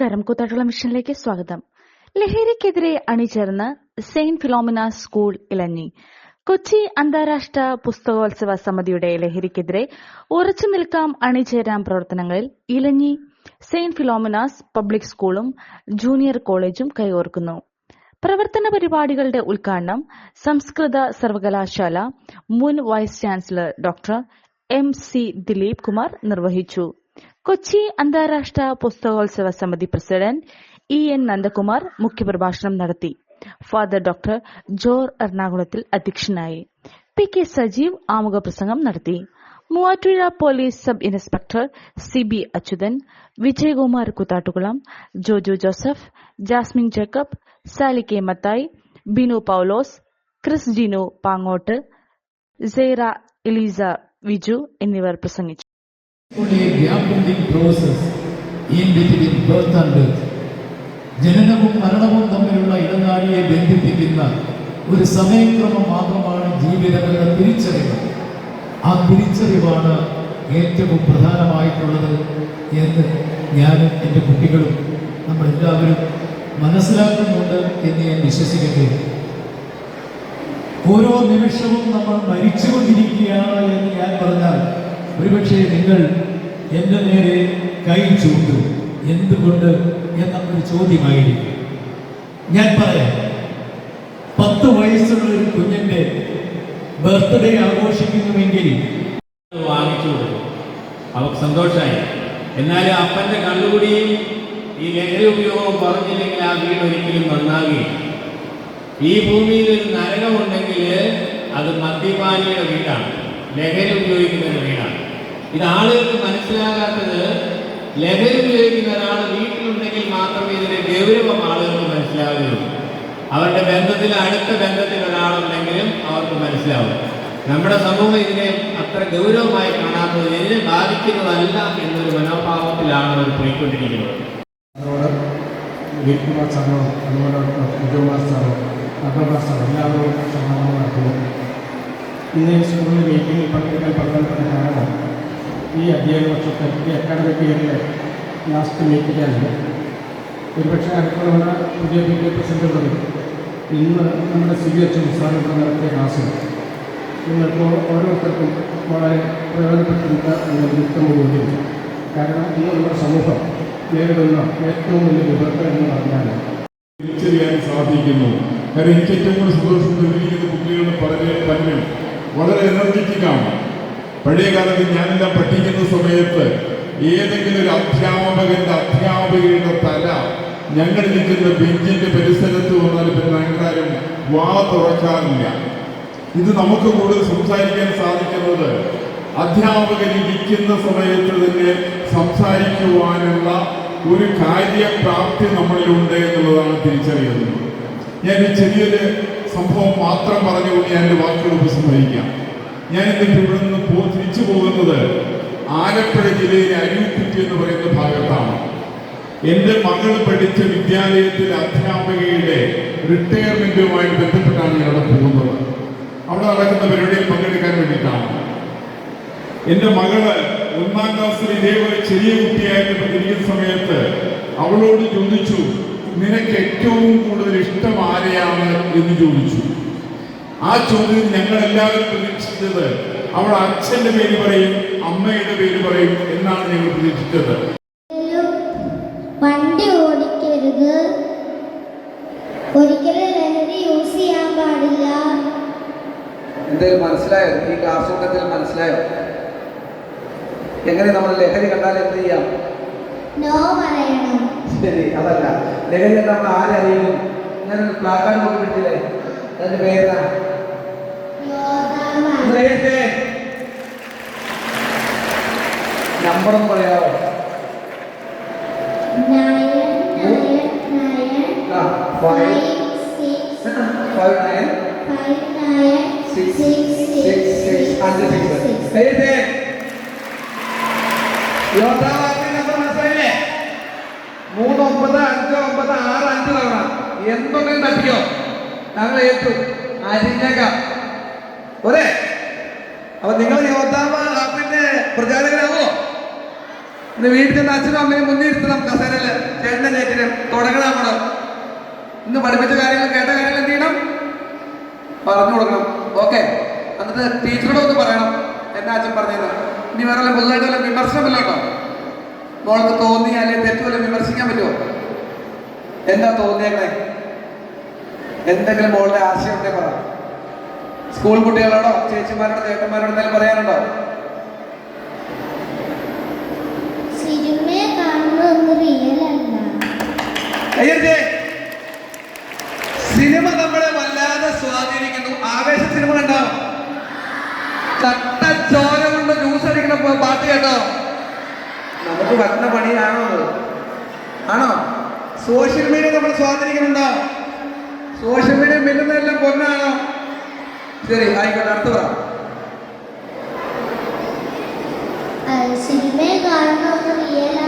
നമസ്കാരം. കൂത്താട്ടുള്ള മിഷനിലേക്ക് സ്വാഗതം. ലഹരിക്കെതിരെ അണിചേർന്ന് Saint Philomena school Ilanji. Kochi അന്താരാഷ്ട്ര പുസ്തകോത്സവ സമിതിയുടെ ലഹരിക്കെതിരെ ഉറച്ചു നിൽക്കാം അണിചേരാം പ്രവർത്തനങ്ങളിൽ ഇലഞ്ഞി സെയിന്റ് ഫിലോമിനാസ് പബ്ലിക് സ്കൂളും ജൂനിയർ കോളേജും കൈകോർക്കുന്നു. പ്രവർത്തന പരിപാടികളുടെ ഉദ്ഘാടനം സംസ്കൃത സർവകലാശാല മുൻ vice chancellor doctor M C Dileep Kumar നിർവഹിച്ചു. കൊച്ചി അന്താരാഷ്ട്ര പുസ്തകോത്സവ സമിതി പ്രസിഡന്റ് ഇ എൻ നന്ദകുമാർ മുഖ്യപ്രഭാഷണം നടത്തി. ഫാദർ ഡോക്ടർ ജോർ എറണാകുളത്തിൽ അധ്യക്ഷനായി. പി കെ സജീവ് ആമുഖ പ്രസംഗം നടത്തി. Muvattupuzha police sub inspector C B Achuthan Vijayakumar Koothattukulam Joju Joseph Jasmine Jacob Sali K Mathai Binu Paulose Chris Jinu Pangottu Seira Elisa Viju എന്നിവർ പ്രസംഗിച്ചു. Process in between birth and. ജനനവും മരണവും തമ്മിലുള്ള ഇടനാഴിയെ ബന്ധിപ്പിക്കുന്ന ഒരു സമയക്രമം മാത്രമാണ് ജീവിതമെന്ന തിരിച്ചറിവ് ആ തിരിച്ചറിവാണ് ഏറ്റവും പ്രധാനമായിട്ടുള്ളത് എന്ന് ഞാനും എന്റെ കുട്ടികളും നമ്മളെല്ലാവരും മനസ്സിലാക്കുന്നുണ്ട് എന്ന് ഞാൻ വിശ്വസിക്കുന്നു ഓരോ നിമിഷവും നമ്മൾ മരിച്ചുകൊണ്ടിരിക്കുകയാണ് ഒരുപക്ഷെ നിങ്ങൾ എന്റെ നേരെ കൈ ചൂണ്ടും. എന്തുകൊണ്ട് എന്നൊരു ചോദ്യമായിരിക്കും. ഞാൻ പറയാം. പത്ത് വയസ്സുള്ള ഒരു കുഞ്ഞിന്റെ ബർത്ത്ഡേ ആഘോഷിക്കുന്നുവെങ്കിൽ വാങ്ങിച്ചു അവർക്ക് സന്തോഷമായി. എന്നാൽ അപ്പന്റെ കണ്ണുകൂടിയും ഈ ലഹരി ഉപയോഗം പറഞ്ഞില്ലെങ്കിൽ ആ വീട് ഒരിക്കലും നന്നാകുകയും ഈ ഭൂമിയിൽ ഒരു നരകമുണ്ടെങ്കിൽ അത് മദ്യപാനിയുടെ വീടാണ്. ലഹരി ഉപയോഗിക്കുന്ന വീടാണ്. ഇത് ആളുകൾക്ക് മനസ്സിലാകാത്തത് ലഹരി ഉപയോഗിക്കുന്ന ഒരാൾ വീട്ടിലുണ്ടെങ്കിൽ മാത്രമേ ഇതിന്റെ ഗൗരവം ആളുകൾക്ക് മനസ്സിലാവുകയുള്ളൂ. അവരുടെ ബന്ധത്തിൽ അടുത്ത ബന്ധത്തിൽ ഒരാളുണ്ടെങ്കിലും അവർക്ക് മനസ്സിലാവും. നമ്മുടെ സമൂഹം ഇതിനെ അത്ര ഗൗരവമായി കാണാത്തത് ഇതിനെ ബാധിക്കുന്നതല്ല എന്നൊരു മനോഭാവത്തിലാണ് അവർ പോയിക്കൊണ്ടിരിക്കുന്നത്. എല്ലാവരും ഇന്ന് സ്കൂളിൽ മീറ്റിംഗിൽ പങ്കെടുക്കാൻ പങ്കെടുക്കുന്ന കാരണം ഈ അധ്യയന വർഷത്തെ ഈ അക്കാഡമിക് ഇയറിലെ ലാസ്റ്റ് മീറ്റിലാണ് ഒരുപക്ഷെ അടുത്തുള്ള പുതിയ പി കെ പ്രസിഡന്റുള്ളത് ഇന്ന് നമ്മുടെ സി എച്ച് സാറിന്റെ നടത്തിയ ക്ലാസ്സിൽ നിങ്ങൾക്ക് ഓരോരുത്തർക്കും വളരെ ഒരു എന്ന് വ്യക്തമുണ്ട് കാരണം ഇന്ന് നമ്മുടെ സമൂഹം നേരിടുന്ന ഏറ്റവും വലിയ വിപത്ത് എന്ന് പറഞ്ഞാൽ തിരിച്ചറിയാൻ സാധിക്കുന്നു. കാരണം എനിക്ക് ഏറ്റവും കൂടുതൽ സന്തോഷം തോന്നിയിരിക്കുന്ന കുട്ടികളുടെ പഠന പഠനം വളരെ എനർജറ്റിക്കാണ് പഴയ കാലത്ത് ഞാനെല്ലാം പഠിക്കുന്ന സമയത്ത് ഏതെങ്കിലും ഒരു അധ്യാപകന്റെ അധ്യാപകയുടെ തല ഞങ്ങൾ നിൽക്കുന്ന ബെഞ്ചിന്റെ പരിസരത്ത് വന്നാൽ പിന്നെ ഞങ്ങളാരും വാ തുറക്കാറില്ല. ഇത് നമുക്ക് കൂടുതൽ സംസാരിക്കാൻ സാധിക്കുന്നത് അധ്യാപകൻ ഇരിക്കുന്ന സമയത്ത് തന്നെ സംസാരിക്കുവാനുള്ള ഒരു കാര്യപ്രാപ്തി നമ്മളിലുണ്ട് എന്നുള്ളതാണ് തിരിച്ചറിയുന്നത്. ഞാൻ ചെറിയൊരു സംഭവം മാത്രം പറഞ്ഞുകൊണ്ട് ഞാൻ എന്റെ വാക്കുകൾ ഉപസംഹരിക്കാം. ഞാൻ എന്നിട്ട് ഇവിടെ നിന്ന് തിരിച്ചു പോകുന്നത് ആലപ്പുഴ ജില്ലയിലെ അരിവുക്കുറ്റി എന്ന് പറയുന്ന ഭാഗത്താണ്. എന്റെ മകൾ പഠിച്ച വിദ്യാലയത്തിലെ അധ്യാപകയുടെ റിട്ടയർമെന്റുമായി ബന്ധപ്പെട്ടാണ് ഞാൻ അവിടെ പോകുന്നത്. അവിടെ നടക്കുന്ന പരിപാടിയിൽ പങ്കെടുക്കാൻ വേണ്ടിയിട്ടാണ്. എന്റെ മകൾ ഒന്നാം ക്ലാസ്സിൽ ഇതേപോലെ ചെറിയ കുട്ടിയായിട്ട് ഇരിക്കുന്ന സമയത്ത് അവളോട് ചോദിച്ചു നിനക്ക് ഏറ്റവും കൂടുതൽ ഇഷ്ടം ആരെയാണ്? എന്ന് ചോദിച്ചു. ആ ചോദ്യം ഞങ്ങൾ എല്ലാവരും പ്രതീക്ഷിച്ചത് അവൾ അച്ഛന്റെ പേര് പറയും അമ്മയുടെ പേര് പറയും എന്നാണ് ഞങ്ങൾ പ്രതീക്ഷിച്ചത്. വണ്ടി ഓടിക്കരുത്. ഒരിക്കലും ലഹരി യൂസ് ചെയ്യാൻ പാടില്ല. എന്തെങ്കിലും മനസ്സിലായോ? ഈ ക്ലാസ് എന്തെങ്കിലും മനസ്സിലായോ? എങ്ങനെ നമ്മൾ ലഹരി കണ്ടാൽ എന്ത് ചെയ്യാം? നോ പറയണം. ശരി അതല്ല. ലഹരി കണ്ടാൽ നമ്മൾ ആരറിയും ഞാനൊരു പ്ലാക്കാർഡ് നോക്കി പിടിച്ചില്ലേ അതിന്റെ പേരെന്താ നമ്പർ മനസ്സിലായില്ലേ? മൂന്ന് ഒമ്പത് അഞ്ച് ഒമ്പത് ആറ് അഞ്ച് തവണ. എന്തുണ്ടെങ്കിലും തട്ടിക്കോ ഞങ്ങൾ ഏറ്റു. അരിഞ്ഞേക്കാം ഒരേ. അപ്പൊ നിങ്ങൾ യോദ്ധാവ് ആപ്പിന്റെ പ്രചാരകരാവോ ഇന്ന് വീട്ടിൽ നിന്ന് അച്ഛനും അമ്മയും മുന്നിരുത്തണം കസേരയിൽ ചേട്ടന്റെ ചേച്ചിനും തുടങ്ങണം നമ്മൾ. ഇന്ന് പഠിപ്പിച്ച കാര്യങ്ങൾ കേട്ട കാര്യങ്ങൾ എന്ത് ചെയ്യണം? പറഞ്ഞു കൊടുക്കണം. ഓക്കെ. എന്നിട്ട് ടീച്ചറോട് ഒന്ന് പറയണം. എന്നാ അച്ഛൻ പറഞ്ഞത് ഇനി വേറെ പുതുതായിട്ട് വല്ല വിമർശനം കേട്ടോ മോൾക്ക് തോന്നി അല്ലെങ്കിൽ തെറ്റ് വല്ല വിമർശിക്കാൻ പറ്റുമോ? എന്താ തോന്നിയേക്കണേ? എന്തെങ്കിലും മോളുടെ ആശയം ഉണ്ടെങ്കിൽ പറ. സ്കൂൾ കുട്ടികളോടോ ചേച്ചിമാരോടോ ചേട്ടന്മാരോടോ എന്തെങ്കിലും പറയാനുണ്ടോ സിനിമയെ കാണുന്നതൊന്നും റിയൽ അല്ല കയ്യടിച്ചേ. സിനിമ നമ്മളെ വല്ലാതെ സ്വാധീനിക്കുന്നു. ആവേശ സിനിമ ഉണ്ടാവും. കട്ട ചോര കൊണ്ട് ജ്യൂസ് അടിക്കുന്ന പ- പാട്ട് കേട്ടോ. നമുക്ക് പറ്റുന്ന പണിയാണോ ആണോ? സോഷ്യൽ മീഡിയ നമ്മൾ സ്വാധീനിക്കുന്നുണ്ടോ? Social media മില്ലുന്നതെല്ലാം പൊന്നാണോ? ശരി ആയിക്കോട്ടെ അടുത്ത പറ. സിനിമയെ കാണുന്ന റിയൽ